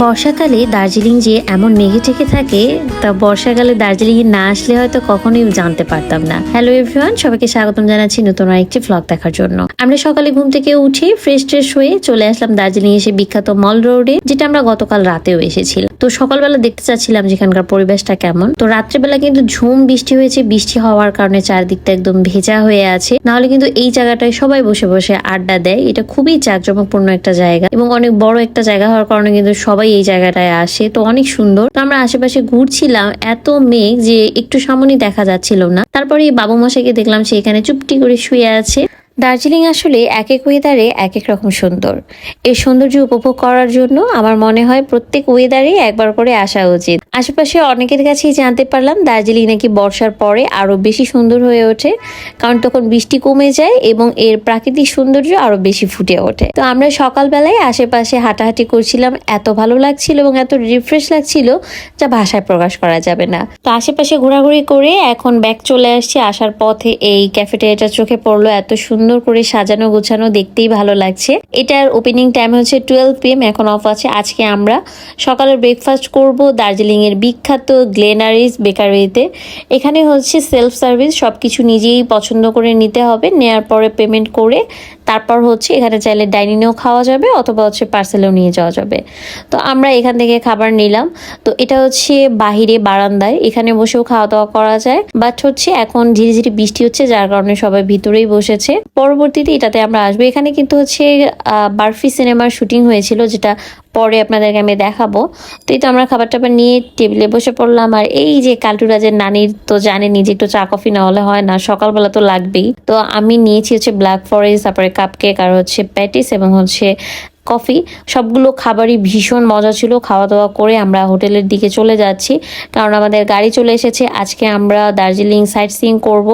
বর্ষাকালে দার্জিলিং যে এমন মেঘে ঠেকে থাকে, তা বর্ষাকালে দার্জিলিং এ না আসলে হয়তো কখনোই জানতে পারতাম না। হ্যালো এভরিওয়ান সবাইকে স্বাগতম জানাচ্ছি নতুন আরেকটি ভ্লগ দেখার জন্য। আমরা সকালে ঘুম থেকে উঠে ফ্রেশ ট্রেশ হয়ে চলে আসলাম দার্জিলিং এসে বিখ্যাত মল রোডে, যেটা আমরা গতকাল রাতেও এসেছিলাম। তো সকালবেলা দেখতে চাচ্ছিলাম যেখানকার পরিবেশটা কেমন। তো রাত্রেবেলা কিন্তু ঝুম বৃষ্টি হয়েছে, বৃষ্টি হওয়ার কারণে চারদিকটা একদম ভেজা হয়ে আছে। নাহলে কিন্তু এই জায়গাটায় সবাই বসে বসে আড্ডা দেয়। এটা খুবই জাঁকজমকপূর্ণ একটা জায়গা এবং অনেক বড় একটা জায়গা হওয়ার কারণে কিন্তু সবাই এই জায়গাটায় আসে। তো অনেক সুন্দর। তো আমরা আশেপাশে ঘুরছিলাম, এত মেঘ যে একটু সামনে দেখা যাচ্ছিল না। তারপরে এই বাবু মশাইকে দেখলাম সে এখানে চুপটি করে শুয়ে আছে। দার্জিলিং আসলে এক এক ওয়েদারে এক এক রকম সুন্দর। এই সৌন্দর্য উপভোগ করার জন্য আমার মনে হয় প্রত্যেক ওয়েদারে একবার করে আসা উচিত। আশেপাশে অনেকের কাছেই জানতে পারলাম দার্জিলিং নাকি বর্ষার পরে আরও বেশি সুন্দর হয়ে ওঠে, কারণ তখন বৃষ্টি কমে যায় এবং এর প্রাকৃতিক সৌন্দর্য আরও বেশি ফুটে ওঠে। তো আমরা সকালবেলায় আশেপাশে হাঁটাহাঁটি করছিলাম, এত ভালো লাগছিল এবং এত রিফ্রেশ লাগছিল যা ভাষায় প্রকাশ করা যাবে না। তো আশেপাশে ঘোরাঘুরি করে এখন ব্যাগ চলে আসছি। আসার পথে এই ক্যাফেটেরিয়াটা চোখে পড়ল, এত সুন্দর করে সাজানো, গোছানো দেখতেই ভালো লাগছে। এটার ওপেনিং টাইম হচ্ছে টুয়েলভ পিএম এখন অফ আছে আজকে আমরা। সকালের ব্রেকফাস্ট করব দার্জিলিং এর বিখ্যাত গ্লেনারিস বেকারিতে। এখানে হচ্ছে সেলফ সার্ভিস সবকিছু নিজেই পছন্দ করে নিতে হবে। নেয়ার পরে পেমেন্ট করে তারপর হচ্ছে এখানে চাইলে ডাইনিংয়েও খাওয়া যাবে অথবা হচ্ছে পার্সেলেও নিয়ে যাওয়া যাবে। তো আমরা এখান থেকে খাবার নিলাম। তো এটা হচ্ছে বাহিরে বারান্দায়। এখানে বসেও খাওয়া দাওয়া করা যায়। বাট হচ্ছে এখন ধীরে ধীরে বৃষ্টি হচ্ছে, যার কারণে সবাই ভিতরেই বসেছে। পরবর্তীতে এটাতে আমরা আসব। এখানে কিন্তু হচ্ছে বার্ফি সিনেমার শুটিং হয়েছিল, যেটা পরে আপনাদেরকে আমি দেখাবো। তো এই তো আমরা খাবার টাবার নিয়ে টেবিলে বসে পড়লাম। আর এই যে কালটুরাজের নানির তো জানেনি যে একটু চা, কফি না হলে হয় না, সকালবেলা তো লাগবেই। তো আমি নিয়েছি হচ্ছে ব্ল্যাক ফরেস্ট, তারপরে কাপকেক আর হচ্ছে প্যাটিস এবং হচ্ছে কফি। সবগুলো খাবারই ভীষণ মজা ছিল। খাওয়া দাওয়া করে আমরা হোটেলের দিকে চলে যাচ্ছি। কারণ আমাদের গাড়ি চলে এসেছে। আজকে আমরা দার্জিলিং সাইট সিইং করব।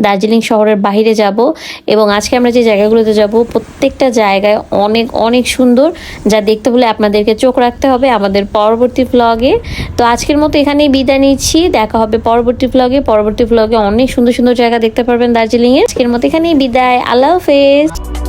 দার্জিলিং শহরের বাইরে যাব এবং আজকে আমরা যে জায়গাগুলোতে যাব, প্রত্যেকটা জায়গায় অনেক অনেক সুন্দর যা দেখতে হলে আপনাদেরকে চোখ রাখতে হবে আমাদের পরবর্তী ব্লগে তো আজকের মতো এখানেই বিদায় নিচ্ছি। দেখা হবে পরবর্তী ব্লগে পরবর্তী ব্লগে অনেক সুন্দর সুন্দর জায়গা দেখতে পারবেন দার্জিলিংয়ে। আজকের মতো এখানেই বিদায়। আল্লাহ হাফেজ।